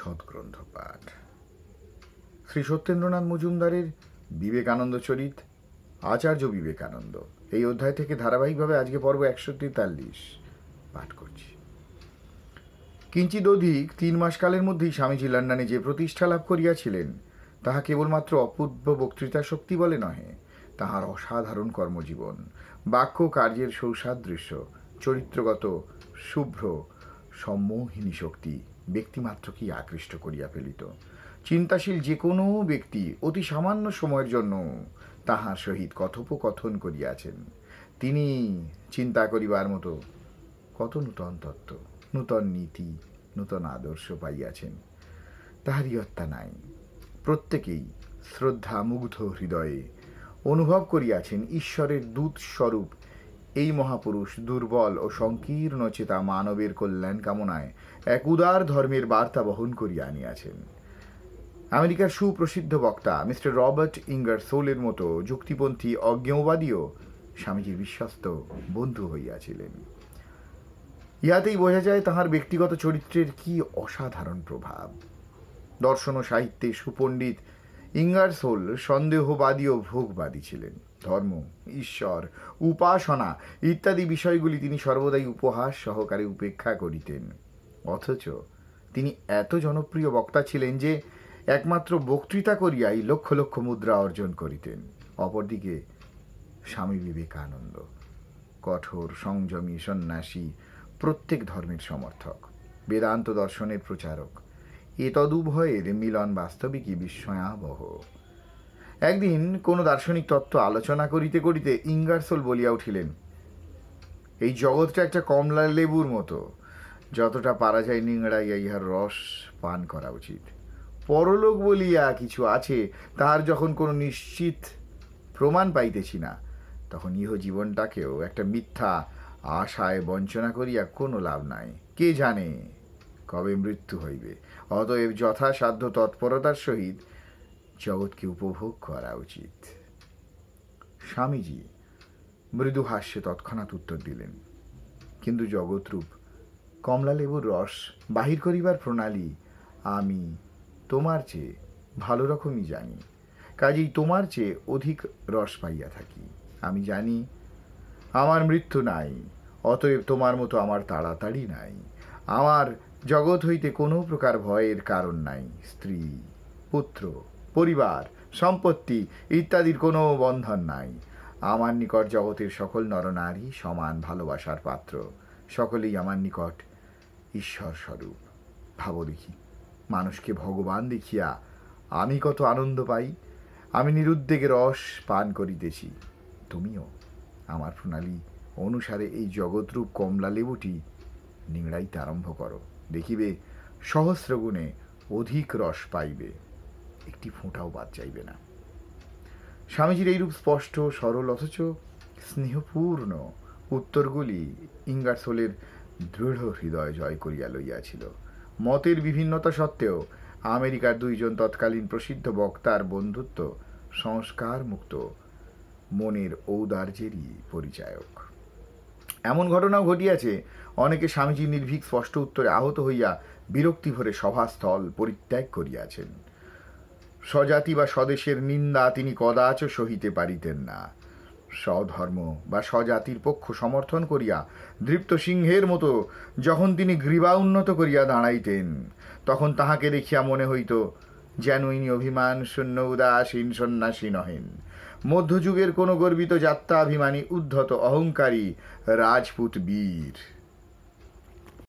সৎগ্রন্থ পাঠ শ্রী সত্যেন্দ্রনাথ মজুমদারের বিবেকানন্দ চরিত, আচার্য বিবেকানন্দ। এই অধ্যায় থেকে ধারাবাহিকভাবে আজকে পর্ব একশো তেতাল্লিশ পাঠ করছি। কিঞ্চিত অধিক তিন মাসকালের মধ্যেই স্বামীজি লন্ডনে যে প্রতিষ্ঠা লাভ করিয়াছিলেন, তাহা কেবলমাত্র অপূর্ব বক্তৃতা শক্তি বলে নহে, তাহার অসাধারণ কর্মজীবন, বাক্য কার্যের সৌসাদৃশ্য, চরিত্রগত, শুভ্র, সম্মোহিনী শক্তি ব্যক্তিমাত্রকেই আকৃষ্ট করিয়া ফেলিত? চিন্তাশীল যে কোনো ব্যক্তি অতি সামান্য সময়ের জন্য তাহার সহিত কথোপকথন করিয়াছেন। তিনি চিন্তা করিবার মতো কত নূতন তত্ত্ব, নূতন নীতি, নূতন আদর্শ পাইয়াছেন। তাহারই হত্যা নাই। প্রত্যেকেই শ্রদ্ধা মুগ্ধ হৃদয়ে অনুভব করিয়াছেন ঈশ্বরের দূত স্বরূপ এই মহাপুরুষ দুর্বল ও সংকীর্ণ চেতা মানবের কল্যাণ কামনায় এক উদার ধর্মের বার্তা বহন করিয়া আনিয়াছেন। আমেরিকার সুপ্রসিদ্ধ বক্তা মিস্টার রবার্ট ইঙ্গার সোলের মতো যুক্তিপন্থী অজ্ঞেয়বাদীও স্বামীজির বিশ্বস্ত বন্ধু হইয়াছিলেন। ইহাতেই বোঝা যায় তাহার ব্যক্তিগত চরিত্রের কি অসাধারণ প্রভাব। দর্শন ও সাহিত্যে সুপণ্ডিত ইঙ্গারসোল সন্দেহবাদী ও ভোগবাদী ছিলেন। ধর্ম, ঈশ্বর, উপাসনা ইত্যাদি বিষয়গুলি তিনি সর্বদাই উপহাস সহকারে উপেক্ষা করিতেন। অথচ তিনি এত জনপ্রিয় বক্তা ছিলেন যে একমাত্র বক্তৃতা করিয়াই লক্ষ লক্ষ মুদ্রা অর্জন করিতেন। অপরদিকে স্বামী বিবেকানন্দ, কঠোর, সংযমী, সন্ন্যাসী, প্রত্যেক ধর্মের সমর্থক, বেদান্ত দর্শনের প্রচারক, এ তদুভয়ের মিলন বাস্তবিকই বিস্ময়াবহ। একদিন কোনো দার্শনিক তত্ত্ব আলোচনা করিতে করিতে ইঙ্গারসোল বলিয়া উঠিলেন, এই জগৎটা একটা কমলা লেবুর মতো, যতটা পারা যায় নিংড়াইয়া ইহার রস পান করা উচিত। পরলোক বলিয়া কিছু আছে, তাহার যখন কোনো নিশ্চিত প্রমাণ পাইতেছি না, তখন ইহ জীবনটাকেও একটা মিথ্যা আশায় বঞ্চনা করিয়া কোনো লাভ নাই। কে জানে কবে মৃত্যু হইবে? অতএব যথাসাধ্য তৎপরতার সহিত জগৎকে উপভোগ করা উচিত। স্বামীজি মৃদু হাস্যে তৎক্ষণাৎ উত্তর দিলেন, কিন্তু জগৎরূপ, কমলালেবুর রস বাহির করিবার প্রণালী আমি তোমার চেয়ে ভালো রকমই জানি, কাজেই তোমার চেয়ে অধিক রস পাইয়া থাকি। আমি জানি আমার মৃত্যু নাই, অতএব তোমার মতো আমার তাড়াতাড়ি নাই, আমার জগৎ হইতে কোনো প্রকার ভয়ের কারণ নাই, স্ত্রী, পুত্র পরিবার, সম্পত্তি ইত্যাদির কোনো বন্ধন নাই। আমার নিকট জগতের সকল নরনারী সমান ভালোবাসার পাত্র। সকলেই আমার নিকট ঈশ্বর স্বরূপ ভাবো দেখি, মানুষকে ভগবান দেখিয়া আমি কত আনন্দ পাই। আমি নিরুদ্বেগে রস পান করিতেছি। তুমিও আমার প্রণালী অনুসারে এই জগৎরূপ কমলা লেবুটি নিংড়াইতে আরম্ভ করো। দেখিবে সহস্র গুণে অধিক রস পাইবে। একটি ফোঁটাও বাদ যাইবে না। স্বামীজির এইরূপ স্পষ্ট, সরল, অথচ স্নেহপূর্ণ উত্তরগুলি ইঙ্গারসোলের দৃঢ় হৃদয় জয় করিয়া লইয়াছিল। মতের বিভিন্নতা সত্ত্বেও আমেরিকার দুইজন তৎকালীন প্রসিদ্ধ বক্তার বন্ধুত্ব সংস্কার মুক্ত মনের ঔদার্যেরই পরিচায়ক। এমন ঘটনাও ঘটিয়াছে, অনেকে স্বামীজি নির্ভীক স্পষ্ট উত্তরে আহত হইয়া বিরক্তি ভরে সভাস্থল পরিত্যাগ করিয়াছেন। স্বজাতি বা স্বদেশের নিন্দা তিনি কদাচ সহিতে পারিতেন না। স্বধর্ম বা স্বজাতির পক্ষ সমর্থন করিয়া দৃপ্ত সিংহের মতো যখন তিনি গ্রীবা উন্নত করিয়া দাঁড়াইতেন, তখন তাহাকে দেখিয়া মনে হইত যেন ইনি অভিমান, শূন্য উদাসীন, সন্ন্যাসী নহেন। মধ্যযুগের কোনো গর্বিত যাত্রাভিমানী উদ্ধত, অহংকারী রাজপুত বীর।